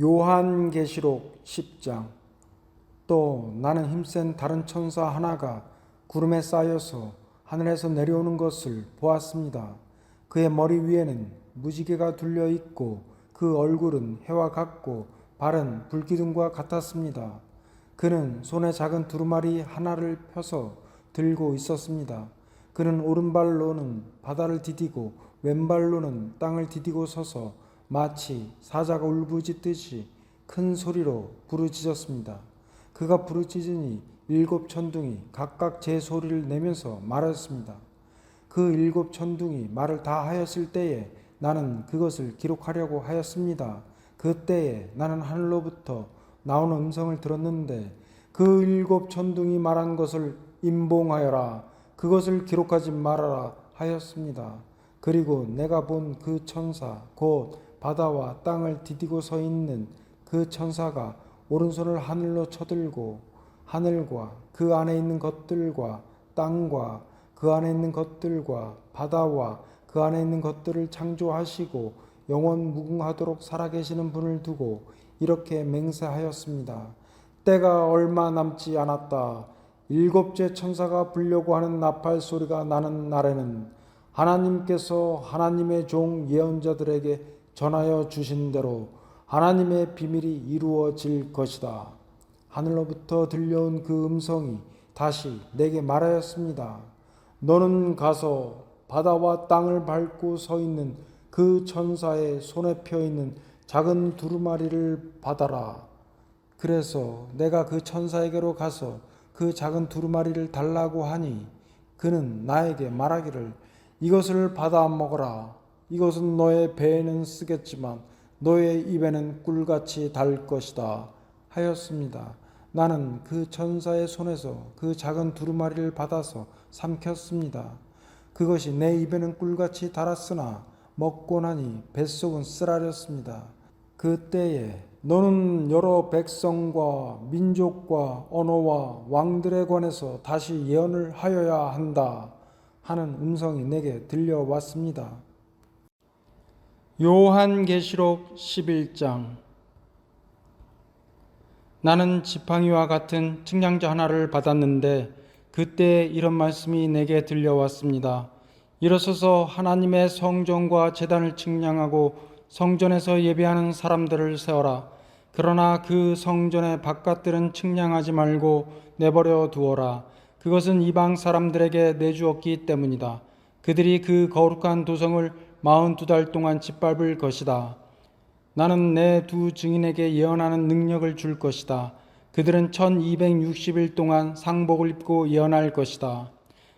요한계시록 10장 또 나는 힘센 다른 천사 하나가 구름에 쌓여서 하늘에서 내려오는 것을 보았습니다. 그의 머리 위에는 무지개가 둘려 있고 그 얼굴은 해와 같고 발은 불기둥과 같았습니다. 그는 손에 작은 두루마리 하나를 펴서 들고 있었습니다. 그는 오른발로는 바다를 디디고 왼발로는 땅을 디디고 서서 마치 사자가 울부짖듯이 큰 소리로 부르짖었습니다. 그가 부르짖으니 일곱 천둥이 각각 제 소리를 내면서 말하였습니다. 그 일곱 천둥이 말을 다 하였을 때에 나는 그것을 기록하려고 하였습니다. 그때에 나는 하늘로부터 나오는 음성을 들었는데 그 일곱 천둥이 말한 것을 임봉하여라 그것을 기록하지 말아라 하였습니다. 그리고 내가 본 그 천사 곧 바다와 땅을 디디고 서 있는 그 천사가 오른손을 하늘로 쳐들고 하늘과 그 안에 있는 것들과 땅과 그 안에 있는 것들과 바다와 그 안에 있는 것들을 창조하시고 영원 무궁하도록 살아계시는 분을 두고 이렇게 맹세하였습니다. 때가 얼마 남지 않았다. 일곱째 천사가 불려고 하는 나팔 소리가 나는 날에는 하나님께서 하나님의 종 예언자들에게 전하여 주신 대로 하나님의 비밀이 이루어질 것이다. 하늘로부터 들려온 그 음성이 다시 내게 말하였습니다. 너는 가서 바다와 땅을 밟고 서 있는 그 천사의 손에 펴 있는 작은 두루마리를 받아라. 그래서 내가 그 천사에게로 가서 그 작은 두루마리를 달라고 하니 그는 나에게 말하기를 이것을 받아 먹어라. 이것은 너의 배에는 쓰겠지만 너의 입에는 꿀같이 달 것이다. 하였습니다. 나는 그 천사의 손에서 그 작은 두루마리를 받아서 삼켰습니다. 그것이 내 입에는 꿀같이 달았으나 먹고 나니 뱃속은 쓰라렸습니다. 그때에 너는 여러 백성과 민족과 언어와 왕들에 관해서 다시 예언을 하여야 한다 하는 음성이 내게 들려왔습니다. 요한계시록 11장 나는 지팡이와 같은 측량자 하나를 받았는데 그때 이런 말씀이 내게 들려왔습니다. 일어서서 하나님의 성전과 재단을 측량하고 성전에서 예배하는 사람들을 세워라. 그러나 그 성전의 바깥들은 측량하지 말고 내버려 두어라. 그것은 이방 사람들에게 내주었기 때문이다. 그들이 그 거룩한 도성을 마흔 달 동안 짓밟을 것이다. 나는 내 두 증인에게 예언하는 능력을 줄 것이다. 그들은 1260일 동안 상복을 입고 예언할 것이다.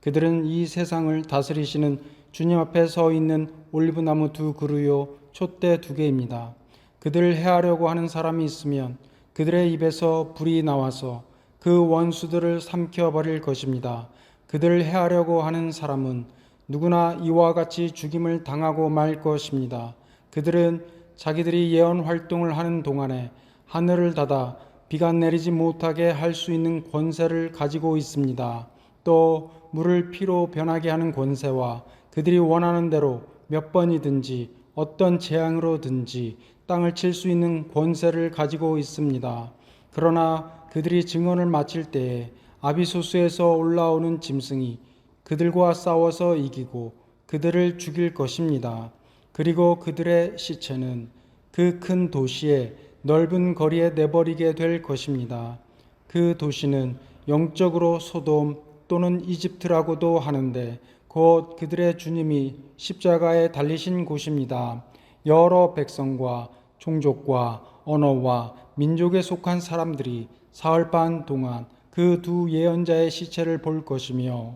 그들은 이 세상을 다스리시는 주님 앞에 서 있는 올리브나무 두 그루요 촛대 두 개입니다. 그들을 해하려고 하는 사람이 있으면 그들의 입에서 불이 나와서 그 원수들을 삼켜 버릴 것입니다. 그들을 해하려고 하는 사람은 누구나 이와 같이 죽임을 당하고 말 것입니다. 그들은 자기들이 예언 활동을 하는 동안에 하늘을 닫아 비가 내리지 못하게 할 수 있는 권세를 가지고 있습니다. 또 물을 피로 변하게 하는 권세와 그들이 원하는 대로 몇 번이든지 어떤 재앙으로든지 땅을 칠 수 있는 권세를 가지고 있습니다. 그러나 그들이 증언을 마칠 때에 아비소스에서 올라오는 짐승이 그들과 싸워서 이기고 그들을 죽일 것입니다. 그리고 그들의 시체는 그 큰 도시의 넓은 거리에 내버리게 될 것입니다. 그 도시는 영적으로 소돔 또는 이집트라고도 하는데 곧 그들의 주님이 십자가에 달리신 곳입니다. 여러 백성과 종족과 언어와 민족에 속한 사람들이 사흘 반 동안 그 두 예언자의 시체를 볼 것이며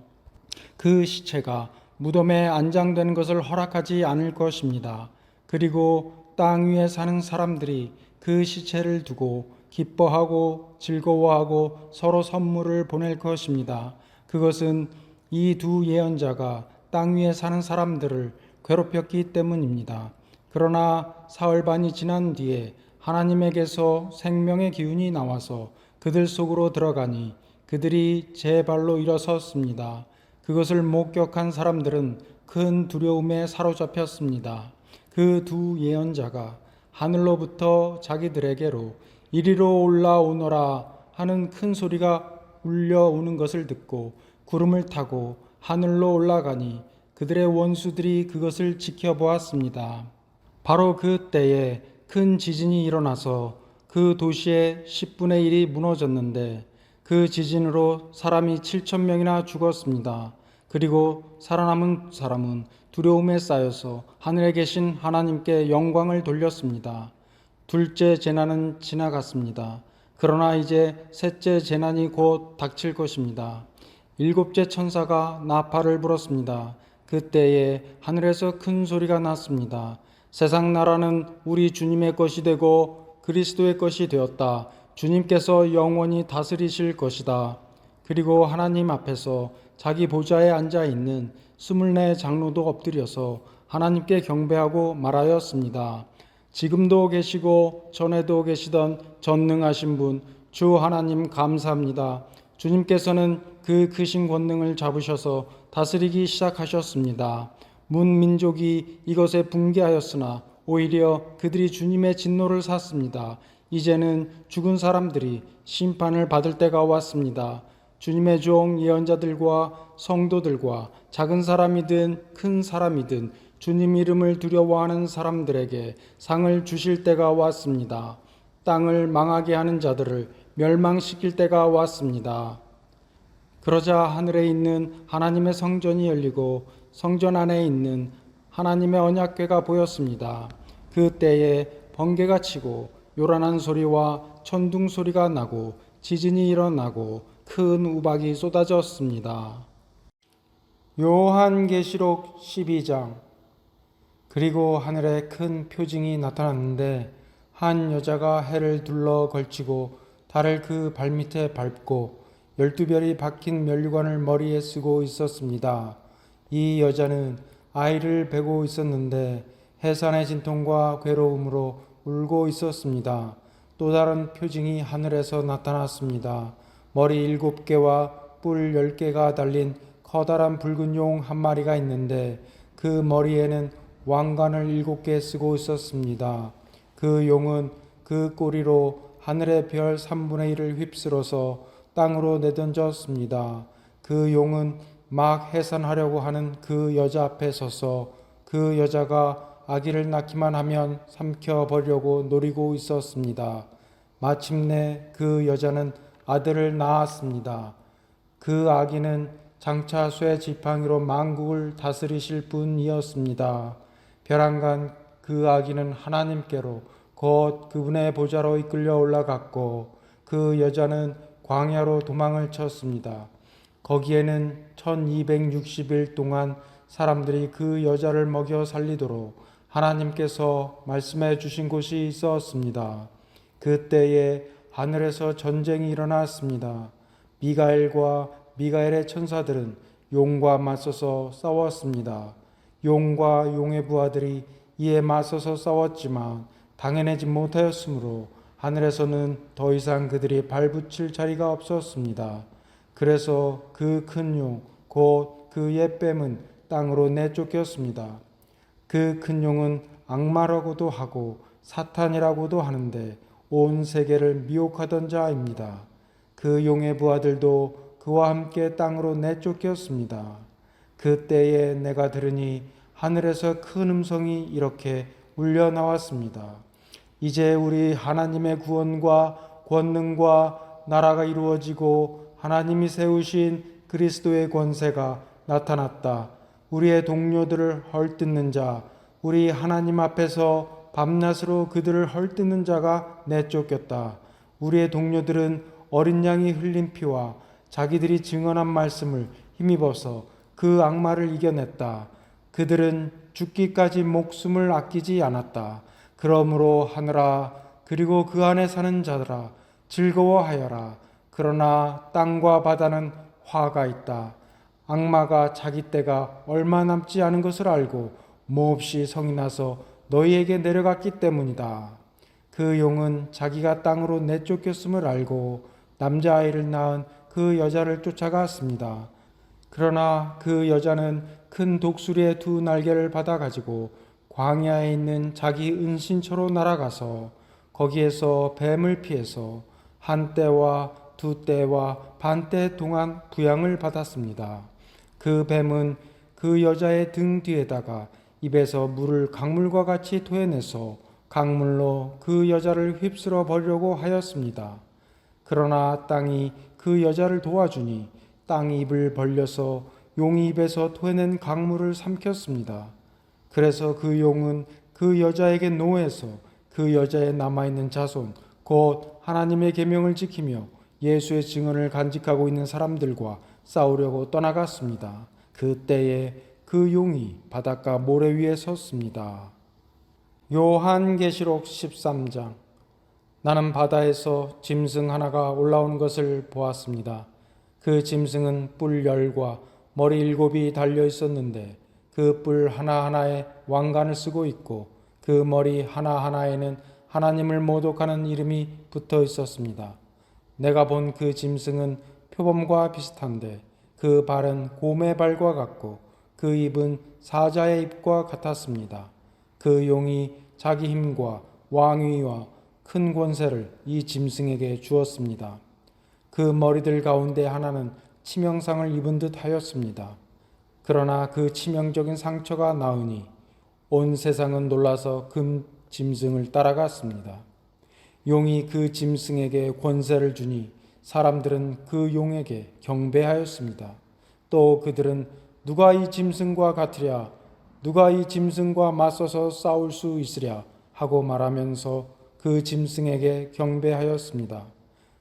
그 시체가 무덤에 안장되는 것을 허락하지 않을 것입니다. 그리고 땅 위에 사는 사람들이 그 시체를 두고 기뻐하고 즐거워하고 서로 선물을 보낼 것입니다. 그것은 이 두 예언자가 땅 위에 사는 사람들을 괴롭혔기 때문입니다. 그러나 사흘 반이 지난 뒤에 하나님에게서 생명의 기운이 나와서 그들 속으로 들어가니 그들이 제 발로 일어섰습니다. 그것을 목격한 사람들은 큰 두려움에 사로잡혔습니다. 그 두 예언자가 하늘로부터 자기들에게로 이리로 올라오너라 하는 큰 소리가 울려오는 것을 듣고 구름을 타고 하늘로 올라가니 그들의 원수들이 그것을 지켜보았습니다. 바로 그 때에 큰 지진이 일어나서 그 도시의 10분의 1이 무너졌는데 그 지진으로 사람이 7천 명이나 죽었습니다. 그리고 살아남은 사람은 두려움에 쌓여서 하늘에 계신 하나님께 영광을 돌렸습니다. 둘째 재난은 지나갔습니다. 그러나 이제 셋째 재난이 곧 닥칠 것입니다. 일곱째 천사가 나팔을 불었습니다. 그때에 하늘에서 큰 소리가 났습니다. 세상 나라는 우리 주님의 것이 되고 그리스도의 것이 되었다. 주님께서 영원히 다스리실 것이다. 그리고 하나님 앞에서 자기 보좌에 앉아 있는 스물네 장로도 엎드려서 하나님께 경배하고 말하였습니다. 지금도 계시고 전에도 계시던 전능하신 분 주 하나님 감사합니다. 주님께서는 그 크신 권능을 잡으셔서 다스리기 시작하셨습니다. 문민족이 이것에 붕괴하였으나 오히려 그들이 주님의 진노를 샀습니다. 이제는 죽은 사람들이 심판을 받을 때가 왔습니다. 주님의 종 예언자들과 성도들과 작은 사람이든 큰 사람이든 주님 이름을 두려워하는 사람들에게 상을 주실 때가 왔습니다. 땅을 망하게 하는 자들을 멸망시킬 때가 왔습니다. 그러자 하늘에 있는 하나님의 성전이 열리고 성전 안에 있는 하나님의 언약궤가 보였습니다. 그 때에 번개가 치고 요란한 소리와 천둥 소리가 나고 지진이 일어나고 큰 우박이 쏟아졌습니다. 요한계시록 12장 그리고 하늘에 큰 표징이 나타났는데 한 여자가 해를 둘러 걸치고 달을 그 발밑에 밟고 열두 별이 박힌 면류관을 머리에 쓰고 있었습니다. 이 여자는 아이를 베고 있었는데 해산의 진통과 괴로움으로 울고 있었습니다. 또 다른 표징이 하늘에서 나타났습니다. 머리 일곱 개와 뿔 열 개가 달린 커다란 붉은 용 한 마리가 있는데 그 머리에는 왕관을 일곱 개 쓰고 있었습니다. 그 용은 그 꼬리로 하늘의 별 3분의 1을 휩쓸어서 땅으로 내던졌습니다. 그 용은 막 해산하려고 하는 그 여자 앞에 서서 그 여자가 아기를 낳기만 하면 삼켜 버리려고 노리고 있었습니다. 마침내 그 여자는 아들을 낳았습니다. 그 아기는 장차 쇠 지팡이로 만국을 다스리실 분이었습니다. 벼랑간 그 아기는 하나님께로 곧 그분의 보좌로 이끌려 올라갔고 그 여자는 광야로 도망을 쳤습니다. 거기에는 1260일 동안 사람들이 그 여자를 먹여 살리도록 하나님께서 말씀해 주신 곳이 있었습니다. 그때에 하늘에서 전쟁이 일어났습니다. 미가엘과 미가엘의 천사들은 용과 맞서서 싸웠습니다. 용과 용의 부하들이 이에 맞서서 싸웠지만 당해내지 못하였으므로 하늘에서는 더 이상 그들이 발붙일 자리가 없었습니다. 그래서 그 큰 용, 곧 그 옛뱀은 땅으로 내쫓겼습니다. 그 큰 용은 악마라고도 하고 사탄이라고도 하는데 온 세계를 미혹하던 자입니다. 그 용의 부하들도 그와 함께 땅으로 내쫓겼습니다. 그때에 내가 들으니 하늘에서 큰 음성이 이렇게 울려 나왔습니다. 이제 우리 하나님의 구원과 권능과 나라가 이루어지고 하나님이 세우신 그리스도의 권세가 나타났다. 우리의 동료들을 헐뜯는 자, 우리 하나님 앞에서 밤낮으로 그들을 헐뜯는 자가 내쫓겼다. 우리의 동료들은 어린 양이 흘린 피와 자기들이 증언한 말씀을 힘입어서 그 악마를 이겨냈다. 그들은 죽기까지 목숨을 아끼지 않았다. 그러므로 하늘아 그리고 그 안에 사는 자들아 즐거워하여라. 그러나 땅과 바다는 화가 있다. 악마가 자기 때가 얼마 남지 않은 것을 알고 몹시 성이 나서 너희에게 내려갔기 때문이다. 그 용은 자기가 땅으로 내쫓겼음을 알고 남자아이를 낳은 그 여자를 쫓아갔습니다. 그러나 그 여자는 큰 독수리의 두 날개를 받아 가지고 광야에 있는 자기 은신처로 날아가서 거기에서 뱀을 피해서 한 때와 두 때와 반 때 동안 부양을 받았습니다. 그 뱀은 그 여자의 등 뒤에다가 입에서 물을 강물과 같이 토해내서 강물로 그 여자를 휩쓸어 버리려고 하였습니다. 그러나 땅이 그 여자를 도와주니 땅이 입을 벌려서 용이 입에서 토해낸 강물을 삼켰습니다. 그래서 그 용은 그 여자에게 노해서 그 여자의 남아있는 자손 곧 하나님의 계명을 지키며 예수의 증언을 간직하고 있는 사람들과 싸우려고 떠나갔습니다. 그때에 그 용이 바닷가 모래 위에 섰습니다. 요한계시록 13장 나는 바다에서 짐승 하나가 올라오는 것을 보았습니다. 그 짐승은 뿔 열과 머리 일곱이 달려 있었는데 그 뿔 하나하나에 왕관을 쓰고 있고 그 머리 하나하나에는 하나님을 모독하는 이름이 붙어 있었습니다. 내가 본 그 짐승은 표범과 비슷한데 그 발은 곰의 발과 같고 그 입은 사자의 입과 같았습니다. 그 용이 자기 힘과 왕위와 큰 권세를 이 짐승에게 주었습니다. 그 머리들 가운데 하나는 치명상을 입은 듯 하였습니다. 그러나 그 치명적인 상처가 나으니 온 세상은 놀라서 금 짐승을 따라갔습니다. 용이 그 짐승에게 권세를 주니 사람들은 그 용에게 경배하였습니다. 또 그들은 누가 이 짐승과 같으랴 누가 이 짐승과 맞서서 싸울 수 있으랴 하고 말하면서 그 짐승에게 경배하였습니다.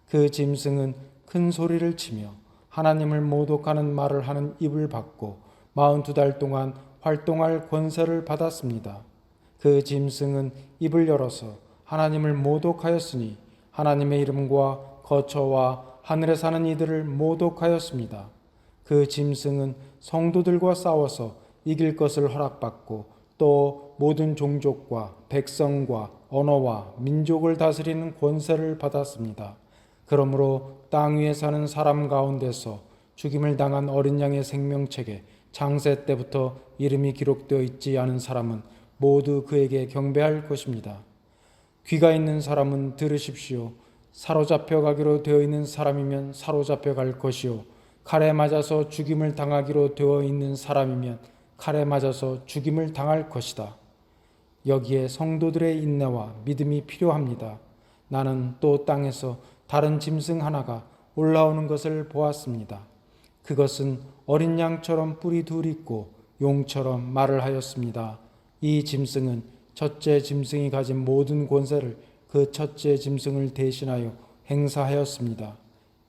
그 짐승은 큰 소리를 치며 하나님을 모독하는 말을 하는 입을 받고 마흔두 달 동안 활동할 권세를 받았습니다. 그 짐승은 입을 열어서 하나님을 모독하였으니 하나님의 이름과 거처와 하늘에 사는 이들을 모독하였습니다. 그 짐승은 성도들과 싸워서 이길 것을 허락받고 또 모든 종족과 백성과 언어와 민족을 다스리는 권세를 받았습니다. 그러므로 땅 위에 사는 사람 가운데서 죽임을 당한 어린 양의 생명책에 장세 때부터 이름이 기록되어 있지 않은 사람은 모두 그에게 경배할 것입니다. 귀가 있는 사람은 들으십시오. 사로잡혀 가기로 되어 있는 사람이면 사로잡혀 갈 것이요. 칼에 맞아서 죽임을 당하기로 되어 있는 사람이면 칼에 맞아서 죽임을 당할 것이다. 여기에 성도들의 인내와 믿음이 필요합니다. 나는 또 땅에서 다른 짐승 하나가 올라오는 것을 보았습니다. 그것은 어린 양처럼 뿔이 둘 있고 용처럼 말을 하였습니다. 이 짐승은 첫째 짐승이 가진 모든 권세를 그 첫째 짐승을 대신하여 행사하였습니다.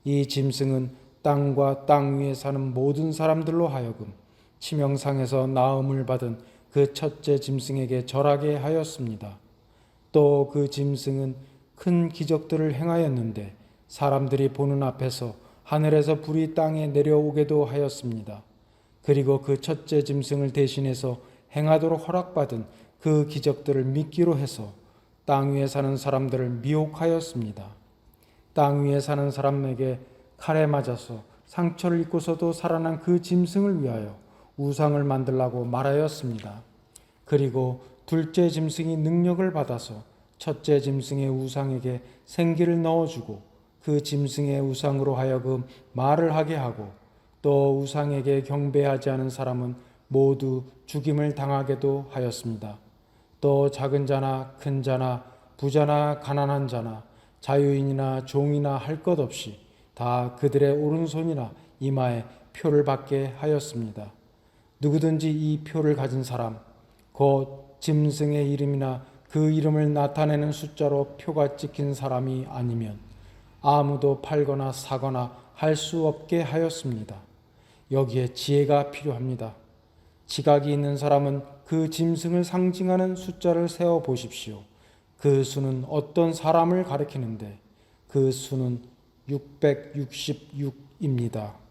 이 짐승은 땅과 땅 위에 사는 모든 사람들로 하여금 치명상에서 나음을 받은 그 첫째 짐승에게 절하게 하였습니다. 또 그 짐승은 큰 기적들을 행하였는데 사람들이 보는 앞에서 하늘에서 불이 땅에 내려오게도 하였습니다. 그리고 그 첫째 짐승을 대신해서 행하도록 허락받은 그 기적들을 믿기로 해서 땅 위에 사는 사람들을 미혹하였습니다. 땅 위에 사는 사람에게 칼에 맞아서 상처를 입고서도 살아난 그 짐승을 위하여 우상을 만들라고 말하였습니다. 그리고 둘째 짐승이 능력을 받아서 첫째 짐승의 우상에게 생기를 넣어주고 그 짐승의 우상으로 하여금 말을 하게 하고 또 우상에게 경배하지 않은 사람은 모두 죽임을 당하게도 하였습니다. 또 작은 자나 큰 자나 부자나 가난한 자나 자유인이나 종이나 할 것 없이 다 그들의 오른손이나 이마에 표를 받게 하였습니다. 누구든지 이 표를 가진 사람, 곧 짐승의 이름이나 그 이름을 나타내는 숫자로 표가 찍힌 사람이 아니면 아무도 팔거나 사거나 할 수 없게 하였습니다. 여기에 지혜가 필요합니다. 지각이 있는 사람은 그 짐승을 상징하는 숫자를 세어 보십시오. 그 수는 어떤 사람을 가리키는데 그 수는 666입니다.